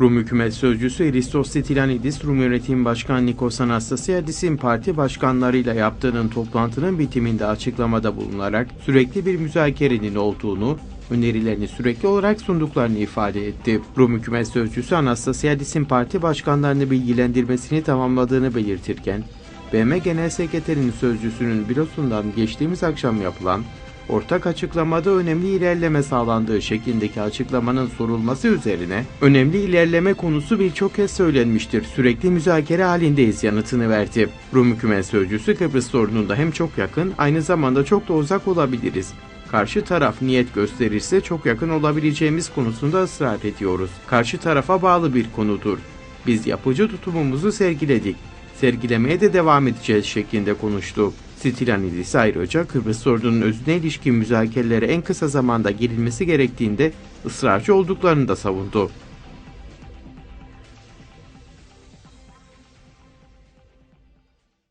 Rum hükümet sözcüsü Eristos Stilanidis, Rum Yönetim Başkanı Nikos Anastasiadis'in parti başkanlarıyla yaptığının toplantının bitiminde açıklamada bulunarak sürekli bir müzakerenin olduğunu, önerilerini sürekli olarak sunduklarını ifade etti. Rum hükümet sözcüsü Anastasiadis'in parti başkanlarını bilgilendirmesini tamamladığını belirtirken, BM Genel Sekreterinin sözcüsünün bürosundan geçtiğimiz akşam yapılan ortak açıklamada önemli ilerleme sağlandığı şeklindeki açıklamanın sorulması üzerine önemli ilerleme konusu birçok kez söylenmiştir. Sürekli müzakere halindeyiz yanıtını verdi. Rum hükümet sözcüsü Kıbrıs sorununda hem çok yakın aynı zamanda çok da uzak olabiliriz. Karşı taraf niyet gösterirse çok yakın olabileceğimiz konusunda ısrar ediyoruz. Karşı tarafa bağlı bir konudur. Biz yapıcı tutumumuzu sergiledik. Sergilemeye de devam edeceğiz şeklinde konuştu. Stilanidis ayrıca Kıbrıs sorununun özüne ilişkin müzakerelere en kısa zamanda girilmesi gerektiğinde ısrarcı olduklarını da savundu.